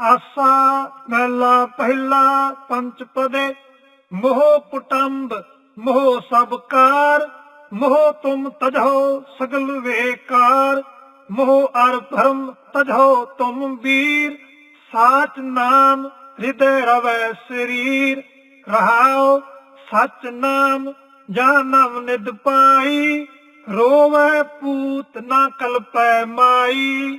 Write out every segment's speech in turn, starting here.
ਆਸਾ ਮਹਿਲਾ ਪਹਿਲਾ ਪੰਚ ਪਦੇ, ਮੋਹ ਕੁਟੰਬ ਮੋਹ ਸਬਕਾਰ ਮੋਹ ਤੁਮ ਤਜੋ ਸਗਲ ਵੇਕਾਰ ਮੋਹ ਅਰ ਭਰਮ ਤਜੋ ਤੁਮ ਵੀਰ, ਸਾਚ ਨਾਮ ਹਿਰਦੈ ਰਵੈ ਸਰੀਰ, ਰਹਾਉ ਸਚ ਨਾਮ ਜਾਨਮ ਨਿਦ ਪਾਈ, ਰੋਵੈ ਪੂਤ ਨਾ ਕਲਪੈ ਮਾਈ,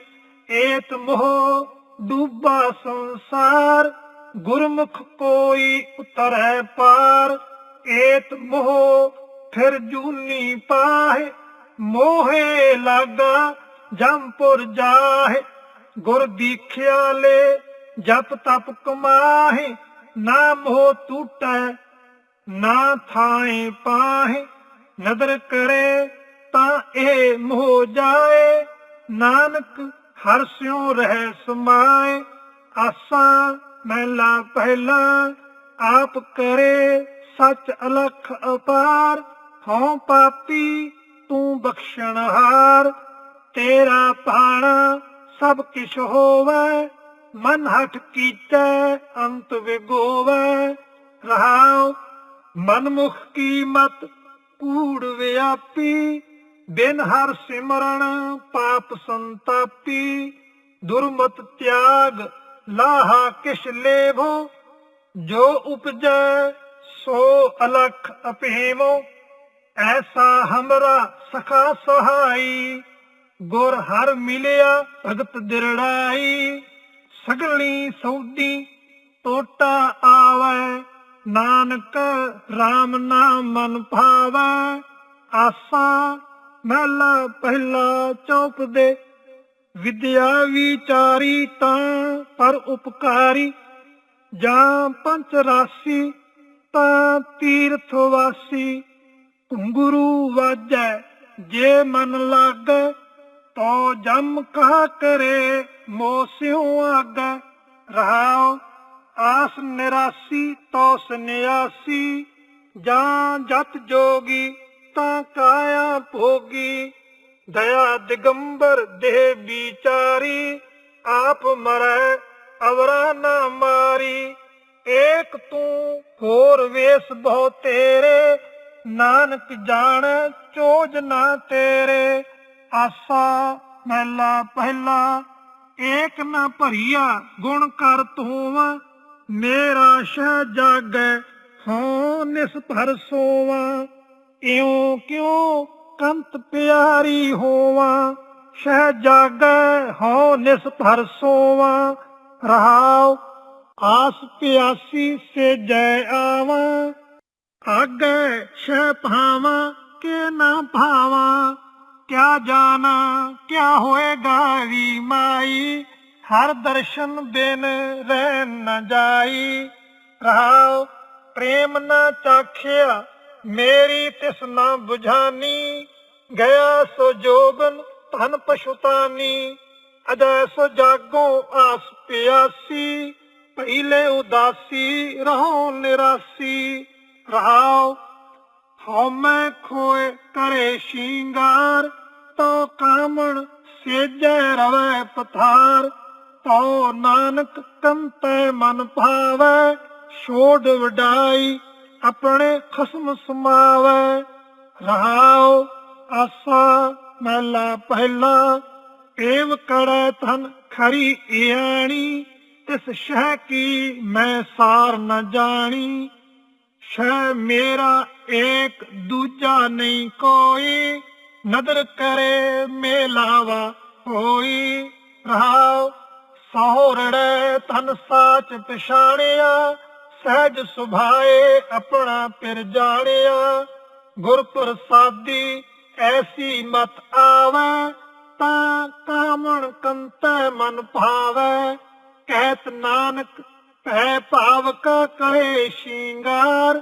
ਏਤ ਮੋਹ ਡੂਬਾ ਸੰਸਾਰ, ਗੁਰਮੁਖ ਕੋਈ ਉਤਰੈ ਪਾਰ। ਏਤ ਮੋਹ ਫਿਰ ਜੂਨੀ ਪਾਹੇ, ਮੋਹੇ ਲਾਗਾ ਜੰਪੁਰ ਜਾਹੇ। ਗੁਰ ਦੀਖਿਆ ਲੈ ਜਪ ਤਪ ਕਮਾਹੇ, ਨਾ ਮੋਹ ਟੂਟੈ, ਨਾ ਥਾਏ ਪਾਹੇ। ਨਦਰ ਕਰੇ ਤਾਂ ਇਹ ਮੋਹ ਜਾਏ, ਨਾਨਕ ਹਰ ਸਿਉ ਰਹਿ ਸਮਾਏ ਆਸਾਂ ਮਹਿਲਾ ਪਹਿਲਾ, ਆਪ ਕਰੇ ਸੱਚ ਅਲਖ ਅਪਾਰ, ਹਉ ਪਾਪੀ ਤੂੰ ਬਖਸ਼ਣਹਾਰ ਤੇਰਾ ਪਾਣਾ ਸਭ ਕਿਛ ਹੋਵੇ, ਮਨ ਹਟ ਕੀਤੇ ਅੰਤ ਵਿਗੋਵੇ, ਰਹਾਉ ਮਨਮੁਖ ਕੀ ਮਤ, ਕੂੜ ਵਿਆਪੀ ਬਿਨ ਹਰ ਸਿਮਰਨ ਪਾਪ ਸੰਤਾਪੀ, ਦੁਰਮਤ ਤਿਆਗ, ਲਾਹਾ ਕਿਛ ਲੇਵੋ, ਜੋ ਉਪਜੈ ਸੋ ਅਲਖ ਅਪੇਮੋ। ਐਸਾ ਹਮਰਾ ਸਖਾ ਸਹਾਈ, ਗੁਰ ਹਰ ਮਿਲਿਆ ਭਗਤ ਦਿਰੜਾਈ। ਸਗਲੀ ਸੌਦੀ ਟੋਟਾ ਆਵੈ, ਨਾਨਕ RAM ਨਾਮ ਮਨ ਭਾਵੈ। ਆਸਾ ਮਹਿਲਾ ਪਹਿਲਾ ਚੌਪ ਦੇ। ਵਿਦਿਆ ਵਿਚਾਰੀ ਤਾਂ ਪਰ ਉਪਕਾਰੀ। ਜਾਂ ਪੰਚ ਰਾਸੀ ਤਾਂ ਤੀਰਥ ਵਾਸੀ। ਘੁੰਗਰੂ ਵਾਜੈ ਜੇ ਮਨ ਲਾਗੈ, ਤੋ ਜਮ ਕਹਾ ਕਰੇ ਮੋਸਿਉ ਆਗੈ। ਰਹਾਉ ਆਸ ਨਿਰਾਸੀ ਤੋ ਸੰਿਆਸੀ ਜਾਂ ਜਤ ਜੋਗੀ ਤਾਂ ਕਾਇਆ ਭੋਗੀ, ਦਇਆ ਦਿਗੰਬਰ ਦੇਹ ਵਿਚਾਰੀ, ਆਪ ਮਰੈ, ਅਵਰਾ ਨਾ ਮਾਰੀ। ਏਕ ਤੂੰ ਹੋਰ ਵੇਸ ਬਹੁ ਤੇਰੇ, ਨਾਨਕ ਜਾਣ ਚੋਜ ਨਾ ਤੇਰੇ। ਆਸਾ ਮਹਿਲਾ ਪਹਿਲਾ, ਏਕ ਨਾ ਭਰੀਆ ਗੁਣ ਕਰ ਤੂੰ ਮੇਰਾ ਸ਼ਹ ਜਾਗੈ ਹਾਂ ਨਿਸ ਭਰ ਸੋਵਾਂ ਇਉਂ ਕਿਉਂ ਕੰਤ ਪਿਆਰੀ ਹੋਵਾਂ? ਸ਼ਹਿ ਜਾਗੈ ਹਾਂ ਨਿਸ ਸੋਵਾਂ। ਰਹਾਉ ਆਸ ਪਿਆਸੀ ਸੇ ਜੈ ਆਵਾਂ। ਆਗੈ ਸ਼ਹ ਭਾਵਾਂ, ਕੇ ਨਾ ਭਾਵਾਂ? ਕਿਆ ਜਾਣਾ, ਕਿਆ ਹੋਏਗਾ ਵੀ ਮਾਈ? ਹਰ ਦਰਸ਼ਨ ਬਿਨ ਰਹਿ ਨ ਜਾਈ। ਰਹਾਉ ਪ੍ਰੇਮ ਨਾ ਚਾਖਿਆ ਮੇਰੀ ਤਿਸ ਨਾ 부ਝਾਨੀ ਗਿਆ ਸੋ ਜੋਬਨ ਧਨ ਪਛੁਤਾਨੀ, ਅਜੈ ਸੋ ਜਾਗੋ ਆਸ ਪਿਆਸੀ ਪਹਿਲੇ ਉਦਾਸੀ ਰਹੋ ਨਿਰਾਸੀ ਰਹਾਉ ਹਉਮੈ ਖੋਏ ਕਰੇ ਸ਼ਿੰਗਾਰ ਤੋ ਕਾਮਣ ਸੇਜੈ ਰਵੈ ਪਥਾਰ ਤੋ ਨਾਨਕ ਕੰਤੈ ਮਨ ਭਾਵੈ, ਛੋੜ ਵਡਾਈ ਆਪਣੇ ਖਸਮ ਸਮਾਵੈ। ਰਹਾਉ ਆਸਾ ਮਹਿਲਾ ਪਹਿਲਾ। ਏਵ ਕੜੈ ਧਨ ਖਰੀ ਇਆਣੀ। ਤਿਸ ਸ਼ਹਿ ਕੀ ਮੈਂ ਸਾਰ ਨ ਜਾਣੀ। ਸ਼ਹਿ ਮੇਰਾ ਏਕ ਦੂਜਾ ਨਹੀਂ ਕੋਈ। ਨਦਰ ਕਰੇ ਮੇਲਾਵਾ ਹੋਈ। ਰਹਾਉ ਸਹੋਰੜੈ ਤਨ ਸਾਚ ਪਛਾਣਿਆ। ਸਹਿਜ ਸੁਭਾਏ ਆਪਣਾ ਪਿਰ ਜਾਣਿਆ ਗੁਰ ਪ੍ਰਸਾਦੀ ਐਸੀ ਮਤ ਆਵੈ, ਤਾਂ ਕਾਮਣ ਕੰਤੈ ਮਨ ਭਾਵੈ, ਕਹਿਤ ਨਾਨਕ ਭੈ ਭਾਵ ਕਾ ਕਰੇ ਸ਼ਿੰਗਾਰ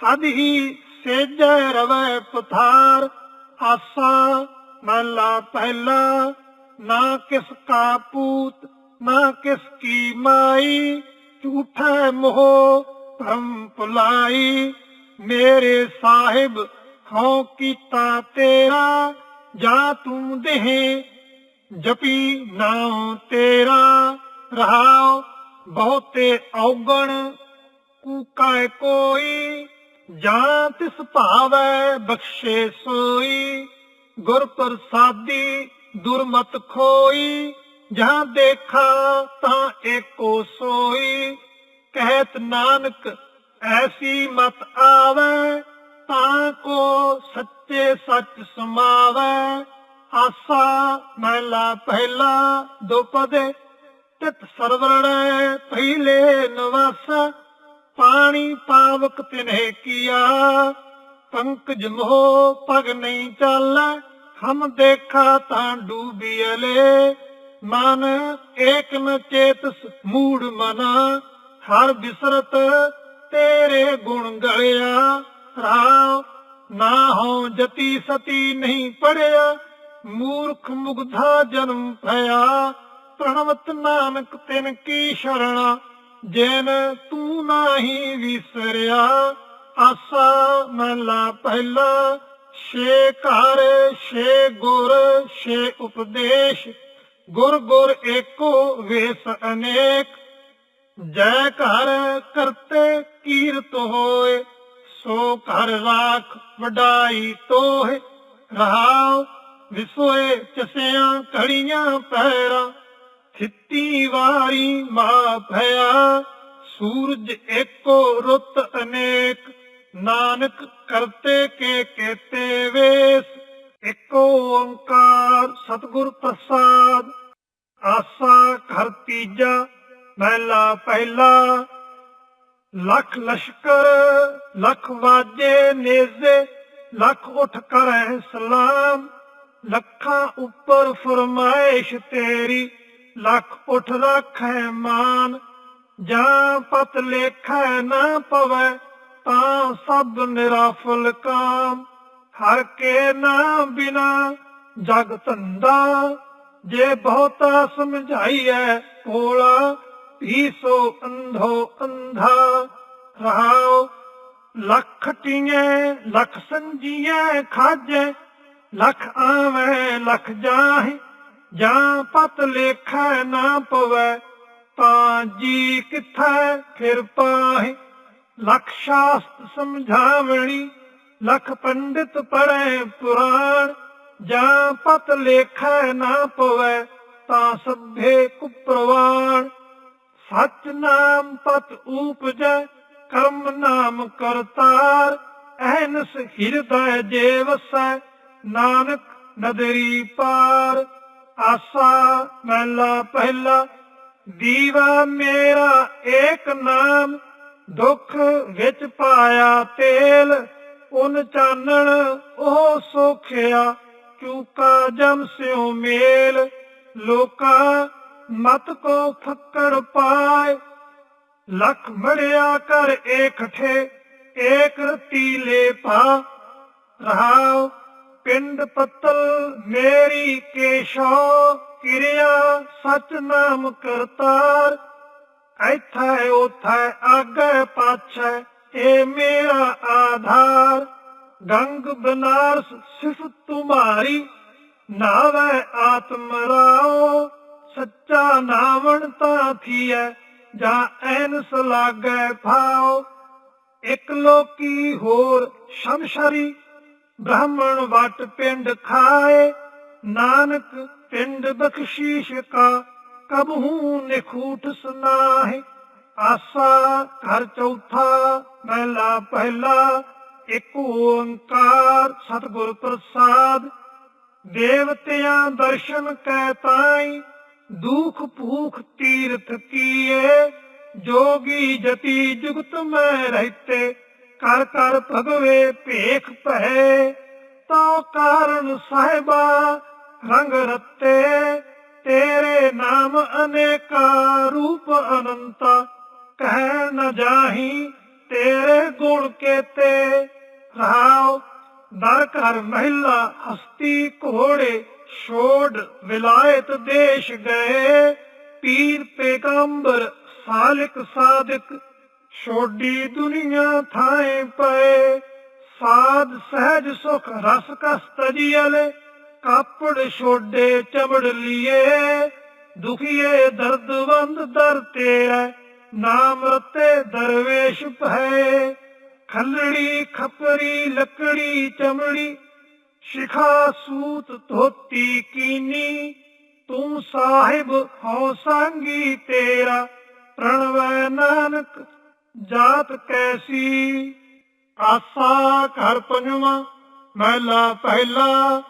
ਸਦ ਹੀ ਸੇਜੈ ਰਵੈ ਪਥਾਰ, ਆਸਾ ਮਹਲਾ ਪਹਿਲਾ, ਨਾ ਕਿਸ ਕਾ ਪੂਤ, ਨਾ ਕਿਸ ਕੀ ਮਾਈ ਝੂਠੈ ਮੋਹ ਭਰਮ ਭੁਲਾਈ। ਮੇਰੇ ਸਾਹਿਬ, ਹਉ ਕੀਤਾ ਤੇਰਾ, ਜਾ ਤੂੰ ਦੇਹ, ਜਪੀ ਨਾਮ ਤੇਰਾ। ਰਹਾਉ ਬਹੁਤੇ ਔਗਣ ਕੂਕਾ ਕੋਈ? ਜਾਂ ਤਿਸ ਭਾਵੈ ਬਖਸ਼ੇ ਸੋਈ। ਗੁਰ ਪ੍ਰਸਾਦੀ ਦੁਰਮਤ ਖੋਈ। ਜਹਾਂ ਦੇਖਾ ਤਾਂ ਏਕੋ ਸੋਈ। ਕਹਿਤ ਨਾਨਕ, ਐਸੀ ਮਤ ਆਵੈ, ਤਾਂ ਕੋ ਸੱਚੇ ਸੱਚ ਸਮਾਵੈ। ਆਸਾ ਮਹਿਲਾ ਪਹਿਲਾ ਦੁਪਦੇ ਤਿਤ ਸਰਵਰਣੈ ਪਹਿਲੇ ਨਵਾਸਾ। ਪਾਣੀ ਪਾਵਕ ਤਿਨਹਿ ਕੀਆ, ਪੰਕਜ ਮੋਹ ਪਗ ਨਹੀਂ ਚਾਲੈ। ਹਮ ਦੇਖਾ ਤਾਂ ਡੂਬੀਲੇ ਮਨ ਏਕ ਨ ਚੇਤਸ ਮੂੜ ਮਨਾ, ਹਰ ਬਿਸਰਤ ਤੇਰੇ ਗੁਣ ਗਲਿਆ। ਰਾਮ, ਨਾ ਹੋ ਜਤੀ ਸਤੀ ਨਹੀਂ ਪੜਿਆ, ਮੂਰਖ ਮੁਗਧਾ ਜਨਮ ਭਇਆ। ਪ੍ਰਣਵਤ ਨਾਨਕ ਤਿਨ ਕੀ ਸ਼ਰਣਾ, ਜਿਨ ਤੂੰ ਨਾਹੀ ਵਿਸਰਿਆ। ਆਸਾ ਮਲਾ ਪਹਿਲਾ, ਛੇ ਘਰ, ਛੇ ਗੁਰ, ਛੇ ਉਪਦੇਸ਼। ਗੁਰ ਗੁਰ ਏਕੋ ਵੇਸ ਅਨੇਕ, ਜੈ ਘਰ ਕਰਤੇ ਕੀਰਤ ਹੋਏ, ਸੋ ਘਰ ਰਾਖ ਵਡਾਈ ਤੋਹਿ, ਰਹਾਉ ਵਿਸੋਏ ਚਸਿਆਂ ਘੜੀਆਂ ਪੈਰਾਂ, ਥਿੱਤੀ ਵਾਰੀ ਮਾ ਭਇਆ ਸੂਰਜ ਏਕੋ ਰੁੱਤ ਅਨੇਕ, ਨਾਨਕ ਕਰਤੇ ਕੇ ਕੇਤੇ ਵੇਸ ਏਕੋ ਓੰਕਾਰ ਸਤਿਗੁਰ ਪ੍ਰਸਾਦ, ਆਸਾ ਘਰ ਤੀਜਾ, ਮਹਿਲਾ ਪਹਿਲਾ। ਲੱਖ ਲਸ਼ਕਰ, ਲੱਖ ਵਾਜੇ ਨੇਜ਼ੇ, ਲੱਖ ਉਠ ਕਰੈ ਸਲਾਮ। ਲੱਖਾਂ ਉੱਪਰ ਫਰਮਾਇਸ਼ ਤੇਰੀ, ਲੱਖ ਉਠ ਰੱਖੈ ਮਾਨ। ਜਾਂ ਪਤ ਲੇਖੈ ਨਾ ਪਵੈ, ਤਾਂ ਸਭ ਨਿਰਾਫਲ ਕਾਮ। ਹਰ ਕੇ ਨਾ ਬਿਨਾ ਜਗ ਧੰਦਾ, ਜੇ ਬਹੁਤਾ ਸਮਝਾਈਐ ਭੋਲਾ, ਪੀਸੋ ਅੰਧੋ ਅੰਧਾ ਰਹਾਉ ਲੱਖ ਟੀਏ ਲੱਖ ਸੰਜੀਐ ਖਾਜੈ, ਲੱਖ ਆਵੇਂ, ਲੱਖ ਜਾਹੇ, ਜਾਂ ਪਤ ਲੇਖੈ ਨਾ ਪਵੈ, ਤਾਂ ਜੀ ਕਿਥੈ ਫਿਰ ਪਾਹੇ, ਲੱਖ ਸ਼ਾਸਤ ਸਮਝਾਵਣੀ ਲਖ ਪੰਡਿਤ ਪੜੈ ਪੁਰਾਣ, ਜਾਂ ਪਤ ਲੇਖੈ ਨਾ ਪਵੈ, ਤਾਂ ਸਭੇ ਕੁਪਰਵਾਣ। ਸਚ ਨਾਮ ਪਤ ਉਪਜੈ ਕਰਮ ਨਾਮ ਕਰਤਾਰ। ਐਨਸ ਹਿਰਦੈ ਜੇ ਵਸੈ ਨਾਨਕ ਨਦਰੀ ਪਾਰ। ਆਸਾ ਮਹਿਲਾ ਪਹਿਲਾ, ਦੀਵਾ ਮੇਰਾ ਏਕ ਨਾਮ, ਦੁੱਖ ਵਿੱਚ ਪਾਇਆ ਤੇਲ। ਉਨ ਚਾਨਣ ਉਹ ਸੋਖਿਆ, ਚੂਕਾ ਜਮ ਸਿਉ ਮੇਲ। ਲੋਕਾ ਮਤ ਕੋ ਫੱਕੜ ਪਾਏ। ਲਖ ਮੜਿਆ ਕਰ ਏਕਠੇ, ਏਕ ਰਤੀ ਲੈ ਪਾ। ਰਹਾਉ ਪਿੰਡ ਪੱਤਲ ਮੇਰੀ ਕੇਸ਼ੋ, ਕਿਰਿਆ ਸਚ ਨਾਮ ਕਰਤਾਰ। ਐਥੈ ਉਥੈ ਆਗੇ ਪਾਛੈ ਏ ਮੇਰਾ ਆਧਾਰ। ਗੰਗ ਬਨਾਰਸ ਸਿਫਤ ਤੁਮਾਰੀ ਨਾਵੈ ਆਤਮ ਰਾਓ। ਸੱਚਾ ਨਾਵਣ ਤਾਂ ਥੀਐ, ਜਾਂ ਐਨਸ ਲਾਗੈ ਭਾਉ ਇਕ ਲੋਕੀ ਹੋਰ ਸ਼ਮਸ਼ਰੀ, ਬ੍ਰਾਹਮਣ ਵਟ ਪਿੰਡ ਖਾਏ। ਨਾਨਕ ਪਿੰਡ ਬਖਸ਼ੀਸ਼ ਕਾ ਕਬਹੂ ਨਿਖੂਟ ਸੁਨਾਹੇ। ਆਸਾ, ਘਰ ਚੌਥਾ, ਮਹਿਲਾ ਪਹਿਲਾ, ਇੱਕ ਓੰਕਾਰ, ਸਤਿਗੁਰ ਪ੍ਰਸਾਦ। ਦੇਵਤਿਆਂ ਦਰਸ਼ਨ ਕੈ ਤਾਈ, ਦੁਖ ਭੂਖ ਤੀਰਥ ਕੀਏ। ਜੋਗੀ ਜਤੀ ਜੁਗਤ ਮੈਂ ਰਹਤੇ, ਕਰ ਕਰ ਭਗਵੇ ਭੇਖ ਭੈ ਤੋ ਕਾਰਨ ਸਾਹਿਬਾ ਰੰਗ ਰਤੇ, ਤੇਰੇ ਨਾਮ ਅਨੇਕਾ ਰੂਪ ਅਨੰਤਾ। ਕਹਿ ਨ ਜਾਹੀ, ਤੇਰੇ ਗੁਣ ਕੇਤੇ ਰਹਾਉ। ਦਰ ਘਰ ਮਹਿਲਾ ਹਸਤੀ ਘੋੜੇ, ਛੋੜ ਵਿਲਾਇਤ ਦੇਸ਼ ਗਏ। ਪੀਰ ਪੈਗੰਬਰ ਸਾਲਿਕ ਸਾਦਿਕ ਛੋਡੀ ਦੁਨੀਆ ਥਾਏ ਪਏ। ਸਾਧ ਸਹਿਜ ਸੁਖ ਰਸ ਕਸ ਤਜੀਲੇ ਕਾਪੜ ਛੋਡੇ ਚਮੜ ਲੀਏ। ਦੁਖੀਏ ਦਰਦਵੰਦ ਦਰ ਤੇਰਾ ਨਾਮ ਰਤੇ ਦਰਵੇਸ਼ ਭੈ ਖੱਲੜੀ, ਖਪਰੀ, ਲੱਕੜੀ, ਚਮੜੀ, ਸ਼ਿਖਾ, ਸੂਤ, ਧੋਤੀ, ਕੀਨੀ, ਤੂੰ ਸਾਹਿਬ, ਹਉ ਸੰਗੀ ਤੇਰਾ, ਪ੍ਰਣਵੈ ਨਾਨਕ, ਜਾਤ ਕੈਸੀ? ਆਸਾ ਘਰ ਪੰਜਵਾਂ, ਮਹਿਲਾ ਪਹਿਲਾ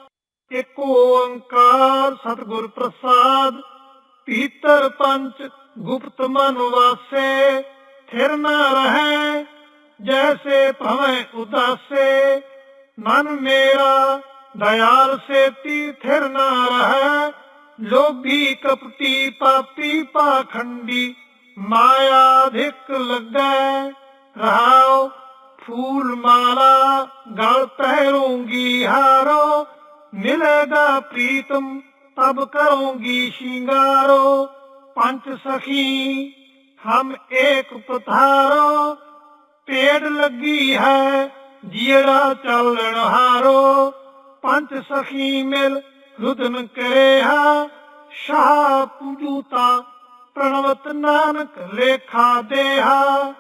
ਇੱਕ ਓੰਕਾਰ ਸਤਿਗੁਰ ਪ੍ਰਸਾਦ, ਪੀਤਰ ਪੰਚ ਗੁਪਤ ਮਨ ਵਾਸੇ, ਥਿਰ ਨ ਰਹੈ, ਜੈਸੇ ਭਵੇਂ ਉਦਾਸੇ। ਮਨ ਮੇਰਾ, ਦਇਆਲ ਸੇਤੀ, ਥਿਰ ਨ ਰਹੈ, ਲੋਭੀ ਕਪਟੀ ਪਾਪੀ ਪਾਖੰਡੀ ਮਾਇਆ ਧਿਕ ਲੱਗੈ। ਰਹਾਉ ਫੂਲ ਮਾਲਾ, ਗਲ ਪਹਿਰੂੰਗੀ ਹਾਰੋ, ਮਿਲੇਗਾ ਪ੍ਰੀਤਮ, ਤਬ ਕਰੂੰਗੀ ਸ਼ਿੰਗਾਰੋ। ਪੰਚ ਸਖੀ, ਹਮ ਏਕ ਪਥਾਰੋ, ਪੇੜ ਲੱਗੀ ਹੈ ਜੀੜਾ ਚੱਲਣ ਹਾਰੋ। ਪੰਚ ਸਖੀ ਮਿਲ ਰੁਦਨ ਕਰਿਆ ਸ਼ਾਹ ਪੂਜੂਤਾ ਪ੍ਰਣਵਤ ਨਾਨਕ ਲੇਖਾ ਦੇਹਾ